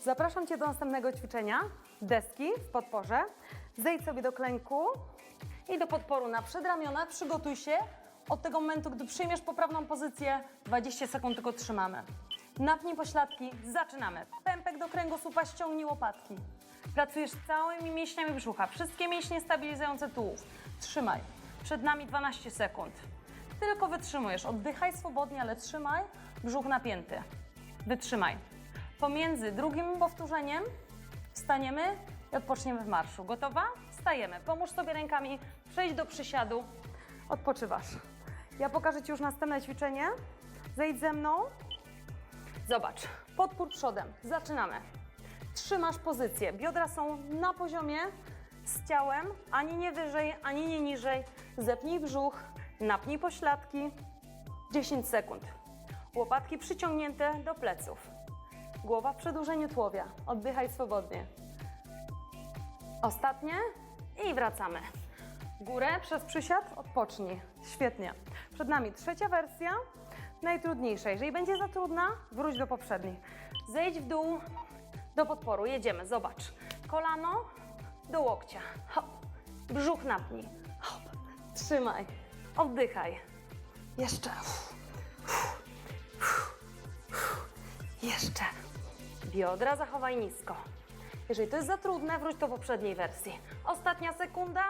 Zapraszam Cię do następnego ćwiczenia. Deski w podporze. Zejdź sobie do klęku i do podporu na przedramiona. Przygotuj się. Od tego momentu, gdy przyjmiesz poprawną pozycję, 20 sekund tylko trzymamy. Napnij pośladki, zaczynamy. Pępek do kręgosłupa, ściągnij łopatki. Pracujesz całymi mięśniami brzucha, wszystkie mięśnie stabilizujące tułów. Trzymaj. Przed nami 12 sekund. Tylko wytrzymujesz. Oddychaj swobodnie, ale trzymaj. Brzuch napięty. Wytrzymaj. Pomiędzy drugim powtórzeniem wstaniemy i odpoczniemy w marszu. Gotowa? Wstajemy. Pomóż sobie rękami, przejdź do przysiadu. Odpoczywasz. Ja pokażę Ci już następne ćwiczenie. Zejdź ze mną. Zobacz. Podpór przodem. Zaczynamy. Trzymasz pozycję. Biodra są na poziomie z ciałem, ani nie wyżej, ani nie niżej. Zepnij brzuch, napnij pośladki. 10 sekund. Łopatki przyciągnięte do pleców. Głowa w przedłużeniu tułowia. Oddychaj swobodnie. Ostatnie i wracamy. Górę przez przysiad odpocznij. Świetnie. Przed nami trzecia wersja, najtrudniejsza. Jeżeli będzie za trudna, wróć do poprzedniej. Zejdź w dół do podporu. Jedziemy. Zobacz. Kolano do łokcia. Hop. Brzuch napnij. Hop. Trzymaj. Oddychaj. Jeszcze. Jeszcze. Biodra zachowaj nisko. Jeżeli to jest za trudne, wróć do poprzedniej wersji. Ostatnia sekunda,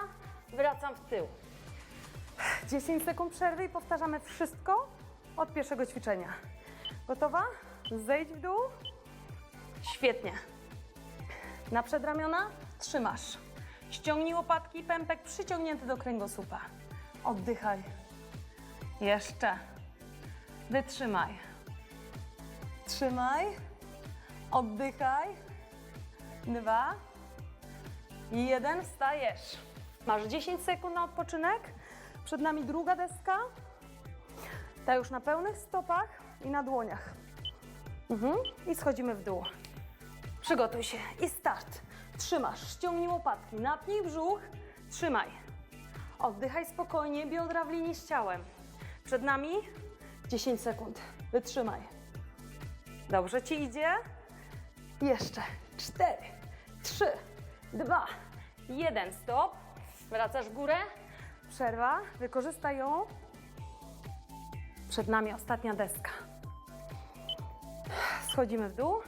wracam w tył. 10 sekund przerwy i powtarzamy wszystko od pierwszego ćwiczenia. Gotowa? Zejdź w dół. Świetnie. Na przedramiona trzymasz. Ściągnij łopatki, pępek przyciągnięty do kręgosłupa. Oddychaj. Jeszcze. Wytrzymaj. Trzymaj. Oddychaj. Dwa. Jeden. Wstajesz. Masz 10 sekund na odpoczynek. Przed nami druga deska. Ta już na pełnych stopach i na dłoniach. Mhm. I schodzimy w dół. Przygotuj się i start. Trzymasz, ściągnij łopatki, napnij brzuch, trzymaj. Oddychaj spokojnie, biodra w linii z ciałem. Przed nami 10 sekund. Wytrzymaj. Dobrze ci idzie? Jeszcze. 4, 3, 2, 1. Stop. Wracasz w górę. Przerwa. Wykorzystaj ją. Przed nami ostatnia deska. Schodzimy w dół.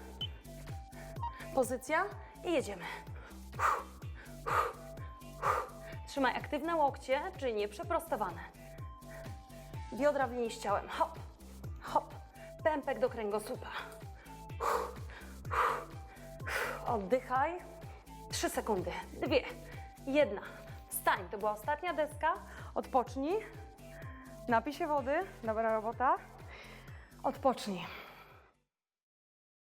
Pozycja i jedziemy. Trzymaj aktywne łokcie, czyli nie przeprostowane. Biodra w linii z ciałem. Hop, hop. Pępek do kręgosłupa. Oddychaj. Trzy sekundy. Dwie. Jedna. Wstań. To była ostatnia deska. Odpocznij. Napij się wody. Dobra robota. Odpocznij.